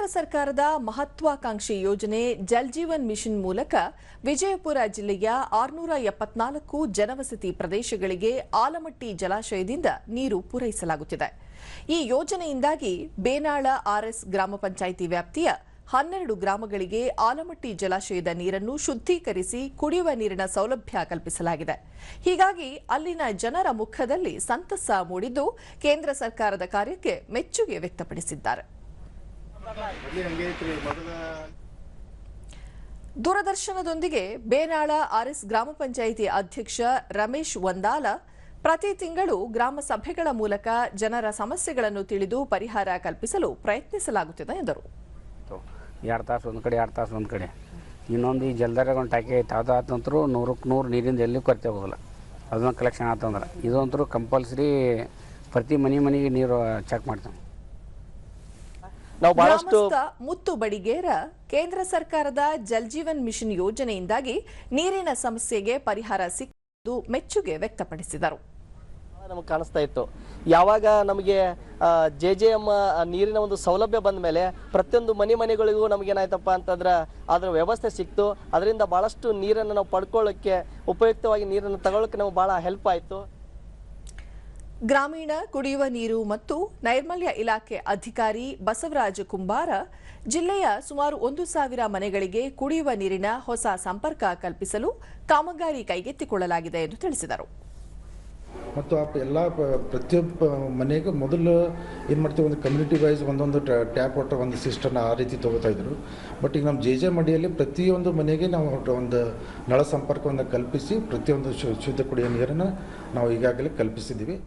ಕೇಂದ್ರ ಸರ್ಕಾರದ ಮಹತ್ವಾಕಾಂಕ್ಷಿ ಯೋಜನೆ ಜಲ್ ಜೀವನ್ ಮಿಷನ್ ಮೂಲಕ ವಿಜಯಪುರ ಜಿಲ್ಲೆಯ ಆರುನೂರ ಎಪ್ಪತ್ನಾಲ್ಕು ಜನವಸತಿ ಪ್ರದೇಶಗಳಿಗೆ ಆಲಮಟ್ಟಿ ಜಲಾಶಯದಿಂದ ನೀರು ಪೂರೈಸಲಾಗುತ್ತಿದೆ. ಈ ಯೋಜನೆಯಿಂದಾಗಿ ಬೇನಾಳ ಆರ್ಎಸ್ ಗ್ರಾಮ ಪಂಚಾಯಿತಿ ವ್ಯಾಪ್ತಿಯ ಹನ್ನೆರಡು ಗ್ರಾಮಗಳಿಗೆ ಆಲಮಟ್ಟಿ ಜಲಾಶಯದ ನೀರನ್ನು ಶುದ್ಧೀಕರಿಸಿ ಕುಡಿಯುವ ನೀರಿನ ಸೌಲಭ್ಯ ಕಲ್ಪಿಸಲಾಗಿದೆ. ಹೀಗಾಗಿ ಅಲ್ಲಿನ ಜನರ ಮುಖದಲ್ಲಿ ಸಂತಸ ಮೂಡಿದ್ದು ಕೇಂದ್ರ ಸರ್ಕಾರದ ಕಾರ್ಯಕ್ಕೆ ಮೆಚ್ಚುಗೆ ವ್ಯಕ್ತಪಡಿಸಿದ್ದಾರೆ. ದೂರದರ್ಶನದೊಂದಿಗೆ ಬೇನಾಳ ಆರ್ಎಸ್ ಗ್ರಾಮ ಪಂಚಾಯಿತಿ ಅಧ್ಯಕ್ಷ ರಮೇಶ್ ವಂದಾಲ, ಪ್ರತಿ ತಿಂಗಳು ಗ್ರಾಮ ಸಭೆಗಳ ಮೂಲಕ ಜನರ ಸಮಸ್ಯೆಗಳನ್ನು ತಿಳಿದು ಪರಿಹಾರ ಕಲ್ಪಿಸಲು ಪ್ರಯತ್ನಿಸಲಾಗುತ್ತಿದೆ ಎಂದರು. ಎರಡು ತಾಸು ಒಂದು ಕಡೆ, ಎರಡು ತಾಸು ಒಂದು ಕಡೆ. ಇನ್ನೊಂದು ಈ ಜಲ್ದಾರಾಗ ಒಂದು ಟಾಕಿ ಐತೆ ಅದು ನೂರಕ್ಕೆ ನೂರು ನೀರಿಂದ ಎಲ್ಲಿ ಕೊರತೆ ಹೋಗಲ್ಲ. ಅದನ್ನ ಕಲೆಕ್ಷನ್ ಆತಂದ್ರೆ. ಇದಂತರೂ ಕಂಪಲ್ಸರಿ ಪ್ರತಿ ಮನೆ ಮನೆಗೆ ನೀರು ಚೆಕ್ ಮಾಡ್ತೇವೆ. ನಾವು ಬಹಳಷ್ಟು ಮುತ್ತು ಬಡಿಗೇರ ಕೇಂದ್ರ ಸರ್ಕಾರದ ಜಲ್ ಜೀವನ್ ಮಿಷನ್ ಯೋಜನೆಯಿಂದಾಗಿ ನೀರಿನ ಸಮಸ್ಯೆಗೆ ಪರಿಹಾರ ಸಿಕ್ಕಿದ್ದು ಮೆಚ್ಚುಗೆ ವ್ಯಕ್ತಪಡಿಸಿದರು. ನಮಗೆ ಕಾಣಿಸ್ತಾ ಇತ್ತು. ಯಾವಾಗ ನಮಗೆ ಜೆ ಜೆ ಎಂ ನೀರಿನ ಒಂದು ಸೌಲಭ್ಯ ಬಂದ ಮೇಲೆ ಪ್ರತಿಯೊಂದು ಮನೆ ಮನೆಗಳಿಗೂ ನಮಗೇನಾಯ್ತಪ್ಪ ಅಂತಂದ್ರೆ ಅದರ ವ್ಯವಸ್ಥೆ ಸಿಕ್ತು. ಅದರಿಂದ ಭಾಳಷ್ಟು ನೀರನ್ನು ನಾವು ಪಡ್ಕೊಳ್ಳೋಕ್ಕೆ ಉಪಯುಕ್ತವಾಗಿ ನೀರನ್ನು ತಗೊಳ್ಳೋಕ್ಕೆ ನಮಗೆ ಭಾಳ ಹೆಲ್ಪ್ ಆಯಿತು. ಗ್ರಾಮೀಣ ಕುಡಿಯುವ ನೀರು ಮತ್ತು ನೈರ್ಮಲ್ಯ ಇಲಾಖೆ ಅಧಿಕಾರಿ ಬಸವರಾಜ ಕುಂಬಾರ ಜಿಲ್ಲೆಯ ಸುಮಾರು ಒಂದು ಸಾವಿರ ಮನೆಗಳಿಗೆ ಕುಡಿಯುವ ನೀರಿನ ಹೊಸ ಸಂಪರ್ಕ ಕಲ್ಪಿಸಲು ಕಾಮಗಾರಿ ಕೈಗೆತ್ತಿಕೊಳ್ಳಲಾಗಿದೆ ಎಂದು ತಿಳಿಸಿದರು. ಮತ್ತು ಆ ಎಲ್ಲ ಪ್ರತಿಯೊಬ್ಬ ಮನೆಗೂ ಮೊದಲು ಏನು ಮಾಡ್ತೀವಿ, ಒಂದು ಕಮ್ಯುನಿಟಿ ವೈಸ್ ಒಂದೊಂದು ಟ್ಯಾಪ್ ವಾಟರ್, ಒಂದು ಸಿಸ್ಟಮ್ ಆ ರೀತಿ ತೊಗೋತಾ ಇದ್ರು. ಬಟ್ ಈಗ ನಮ್ಮ ಜೆ ಜೆ ಮಡಿಯಲ್ಲಿ ಪ್ರತಿಯೊಂದು ಮನೆಗೆ ನಾವು ಒಂದು ನಳ ಸಂಪರ್ಕವನ್ನು ಕಲ್ಪಿಸಿ ಪ್ರತಿಯೊಂದು ಶುದ್ಧ ಕುಡಿಯುವ ನೀರನ್ನು ನಾವು ಈಗಾಗಲೇ ಕಲ್ಪಿಸಿದ್ದೀವಿ.